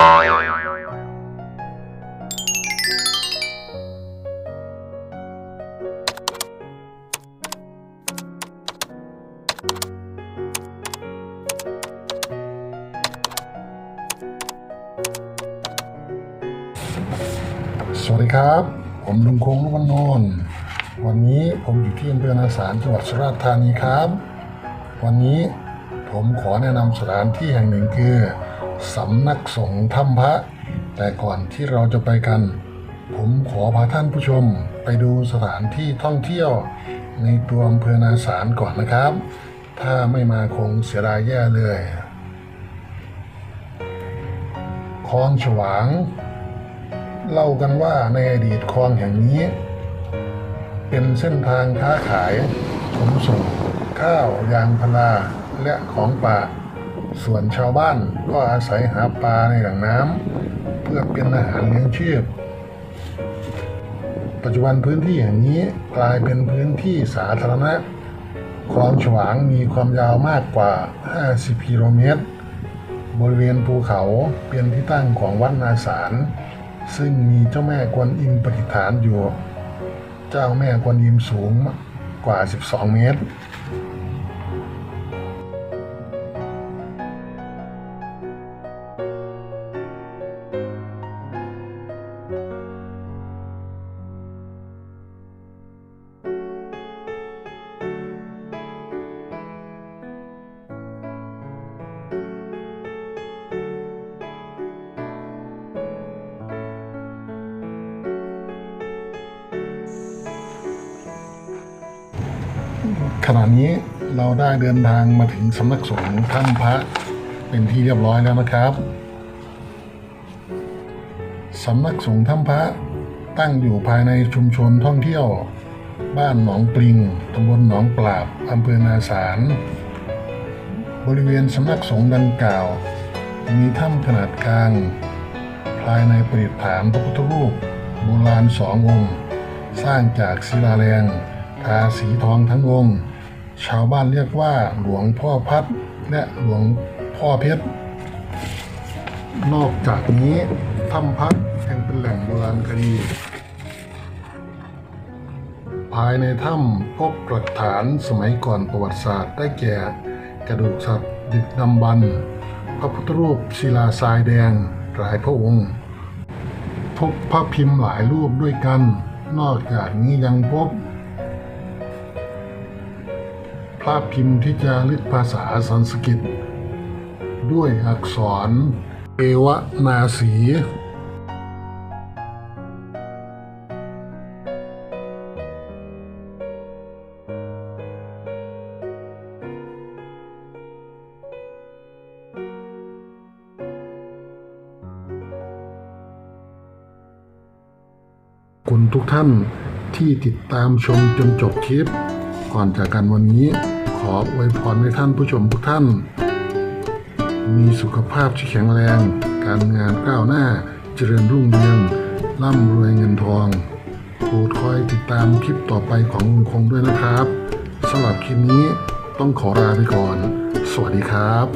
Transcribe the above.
สวัสดีครับ ผมลุงคงลุงวันนนท์วันนี้ผมอยู่ที่อำเภอนาสารจังหวัดสุราษฎร์ธานีครับ วันนี้ผมขอแนะนำสถานที่แห่งหนึ่งคือ สำนักสงฆ์ถ้ำพระ แต่ก่อนที่เราจะไปกัน ผมขอพาท่านผู้ชมไปดูสถานที่ท่องเที่ยว ในตัวอำเภอนาสารก่อนนะครับ ถ้าไม่มาคงเสียดายแย่เลยคลองฉวาง เล่ากันว่าในอดีตคลองแห่งนี้ เป็นเส้นทางค้าขายขนส่งข้าวยางพาราและของป่า ส่วนชาวบ้านก็อาศัยหาปลาในแหล่งน้ำเพื่อเป็นอาหารเลี้ยงชีพ ปัจจุบันพื้นที่แห่งนี้กลายเป็นพื้นที่สาธารณะคลองฉวางมีความยาวมากกว่า 50 กิโลเมตร บริเวณภูเขาเป็นที่ตั้งของวัดนาสาร ซึ่งมีเจ้าแม่กวนอิมประดิษฐานอยู่ เจ้าแม่กวนอิมสูงกว่า 12 เมตร ขณะนี้เราได้เดินทางมาถึงสำนักสงฆ์ถ้ำพระเป็นที่เรียบร้อยแล้วนะครับสำนักสงฆ์ถ้ำพระตั้งอยู่ภายในชุมชนท่องเที่ยว บ้านหนองปลิงตำบลหนองปราบอำเภอนาสาร บริเวณสำนักสงฆ์ดังกล่าว มีถ้ำขนาดกลาง ภายในประดิษฐานพระพุทธรูปโบราณสององค์ สร้างจากศิลาแรงทาสีทองทั้งองค์ ชาวบ้านเรียกว่าหลวงพ่อพัดและหลวงพ่อเพชร นอกจากนี้ถ้ำพักยังเป็นแหล่งโบราณคดี ภายในถ้ำพบหลักฐานสมัยก่อนประวัติศาสตร์ได้แก่ กระดูกสัตว์ดึกดำบรรพ์พระพุทธรูปศิลาทรายแดงหลายพระองค์ พบพระพิมพ์หลายรูปด้วยกัน นอกจากนี้ยังพบ พระพิมพ์ที่จะลึกภาษาสันสกฤต ด้วยอักษรเอวนาสีคุณทุกท่านที่ติดตามชมจนจบคลิป ก่อนจากกันวันนี้ ขออวยพรให้ท่านผู้ชมทุกท่าน มีสุขภาพที่แข็งแรง การงานก้าวหน้า เจริญรุ่งเรือง ร่ำรวยเงินทองโปรดคอยติดตามคลิปต่อไปของลุงคงด้วยนะครับสำหรับคลิปนี้ต้องขอลาไปก่อน สวัสดีครับ